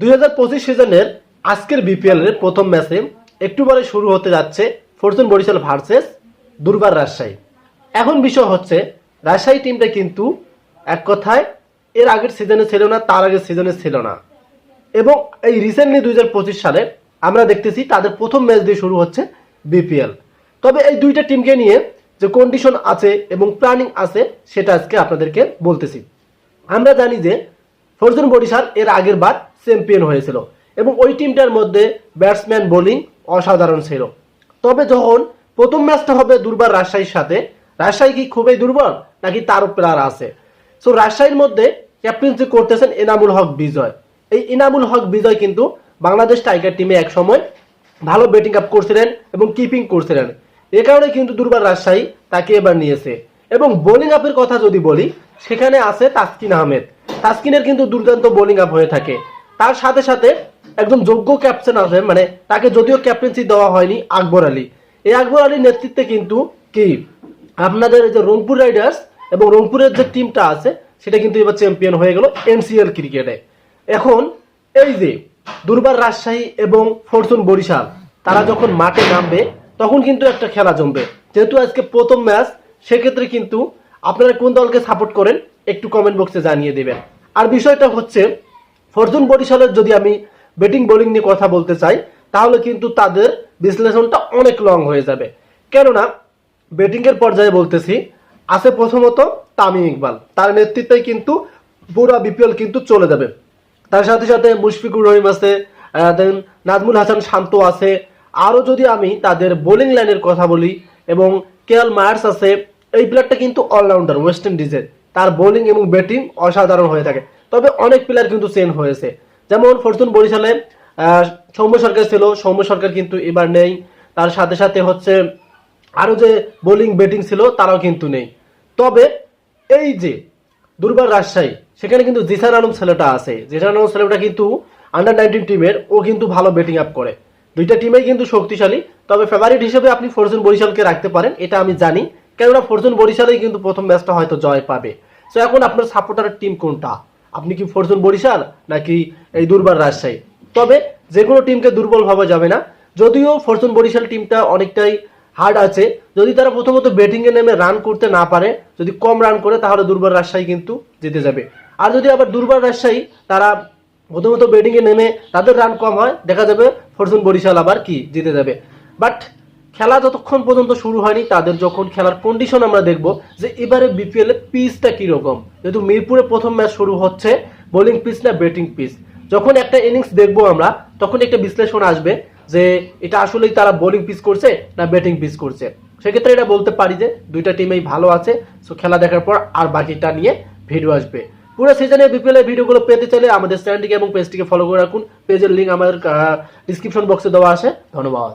দুই হাজার পঁচিশ সিজনের আজকের বিপিএল এর প্রথম ম্যাচে একটু পরে শুরু হতে যাচ্ছে ফরচুন বরিশাল ভার্সেস, দুর্বার রাজশাহী। এখন বিষয় হচ্ছে, রাজশাহী টিমটা কিন্তু এক কথায় এর আগের সিজনে ছিল না, তার আগের সিজনে ছিল না। এবং এই রিসেন্টলি দুই হাজার পঁচিশ সালে আমরা দেখতেছি তাদের প্রথম ম্যাচ দিয়ে শুরু হচ্ছে বিপিএল তবে এই দুইটা টিমকে নিয়ে যে কন্ডিশন আছে এবং প্ল্যানিং আছে, সেটা আজকে আপনাদেরকে বলতেছি। আমরা জানি যে ফরজুন বরিশাল এর আগের বার চ্যাম্পিয়ন হয়েছিল। এবং ওই টিমটার মধ্যে ব্যাটসম্যান বোলিং অসাধারণ ছিল। তবে যখন প্রথম ম্যাচটা হবে দুর্বার রাজশাহীর সাথে, রাজশাহী কি খুবই দুর্বল? নাকি তারও প্লেয়ার আছে? সো রাজশাহীর মধ্যে ক্যাপ্টেন্সি করতেছেন এনামুল হক বিজয়। এই ইনামুল হক বিজয় কিন্তু বাংলাদেশ টাইগার টিমে এক সময় ভালো ব্যাটিং আপ করছিলেন এবং কিপিং করছিলেন। এ কারণে কিন্তু দুর্বার রাজশাহী তাকে এবার নিয়েছে। এবং বোলিং আপের কথা যদি বলি, সেখানে আছে তাসকিন আহমেদ। তাসকিনের কিন্তু দুর্দান্ত বোলিং আপ হয়ে থাকে। তার সাথে সাথে একজন যোগ্য ক্যাপ্টেন আছে মানে তাকে যদিও ক্যাপ্টেন্সি দেওয়া হয়নি, আকবর আলী। এই আকবর আলীর নেতৃত্বে কিন্তু কি? আপনাদের যে রংপুর রাইডার্স এবং রংপুরের যে টিমটা আছে, সেটা কিন্তু এবার চ্যাম্পিয়ন হয়ে গেল এনসিএল ক্রিকেটে। এখন এই যে দুর্বার রাজশাহী এবং ফরচুন বরিশাল, তারা যখন মাঠে নামবে, তখন কিন্তু একটা খেলা জমবে। যেহেতু আজকে প্রথম ম্যাচ, সেক্ষেত্রে কিন্তু আপনারা কোন দলকে সাপোর্ট করেন, একটু কমেন্ট বক্সে জানিয়ে দেবেন। আর বিষয়টা হচ্ছে ফরচুন বরিশালের যদি আমি ব্যাটিং বোলিং নিয়ে কথা বলতে চাই, তাহলে কিন্তু তাদের বিশ্লেষণটা অনেক লং হয়ে যাবে। কেননা ব্যাটিং এর পর্যায়ে বলতেছি, আছে প্রথমত তামিম ইকবাল। তার নেতৃত্বে কিন্তু পুরো বিপিএল কিন্তু চলে যাবে। তার সাথে সাথে মুশফিকুর রহিম আছে দেন নাজমুল হাসান শান্ত আছে। আরও যদি আমি তাদের বোলিং লাইনের কথা বলি, এবং কেএল মায়ার্স আছে, এই প্লেয়ারটা কিন্তু অলরাউন্ডার ওয়েস্ট ইন্ডিজের তার বোলিং এবং ব্যাটিং অসাধারণ হয়ে থাকে। তবে অনেক প্লেয়ার কিন্তু চেঞ্জ হয়েছে। যেমন ফরচুন বরিশালে সৌম্য সরকার ছিল, সৌম্য সরকার কিন্তু এবার নেই। তার সাথে সাথে হচ্ছে আরও যে বোলিং ব্যাটিং ছিল, তারাও কিন্তু নেই। তবে এই যে দুর্বার রাজশাহী, সেখানে কিন্তু জিসান আলম ছেলেটা আছে। জিসান আলম ছেলেটা কিন্তু আন্ডার নাইনটিন টিমের ও কিন্তু ভালো ব্যাটিং আপ করে। দুইটা টিমেই কিন্তু শক্তিশালী। তবে ফেভারিট হিসেবে আপনি ফরচুন বরিশালকে রাখতে পারেন, এটা আমি জানি। কেননা ফরচুন বরিশালেই কিন্তু প্রথম ম্যাচটা হয়তো জয় পাবে। তো এখন আপনার সাপোর্টারের টিম কোনটা? আপনি কি ফরচুন বরিশাল নাকি এই দুর্বার রাজশাহী? তবে যে কোনো টিমকে দুর্বল ভাবা যাবে না। যদিও ফরচুন বরিশাল টিমটা অনেকটাই হার্ড আছে। যদি তারা প্রথমত ব্যাটিং এ নেমে রান করতে না পারে, যদি কম রান করে, তাহলে দুর্বার রাজশাহী কিন্তু জিতে যাবে। আর যদি আবার দুর্বার রাজশাহী তারা প্রথমত ব্যাটিং এ নেমে তাদের রান কম হয়, দেখা যাবে ফরচুন বরিশাল আবার কি জিতে যাবে। বাট খেলা যতক্ষণ পর্যন্ত শুরু হয়নি, তাদের যখন খেলার কন্ডিশন আমরা দেখব যে এবারে বিপিএল এর পিচটা কীরকম। যেহেতু মিরপুরে প্রথম ম্যাচ শুরু হচ্ছে বোলিং পিচ না ব্যাটিং পিচ যখন একটা ইনিংস দেখব আমরা, তখন একটা বিশ্লেষণ আসবে যে এটা আসলেই তারা বোলিং পিচ করছে না ব্যাটিং পিচ করছে। সেক্ষেত্রে এটা বলতে পারি যে দুইটা টিমেই ভালো আছে সো খেলা দেখার পর আর বাকিটা নিয়ে ভিডিও আসবে। পুরো সিজনে বিপিএল এর ভিডিওগুলো পেতে চাইলে আমাদের চ্যানেলটিকে এবং পেজটিকে ফলো করে রাখুন। পেজের লিঙ্ক আমাদের ডিসক্রিপশন বক্সে দেওয়া আছে। ধন্যবাদ।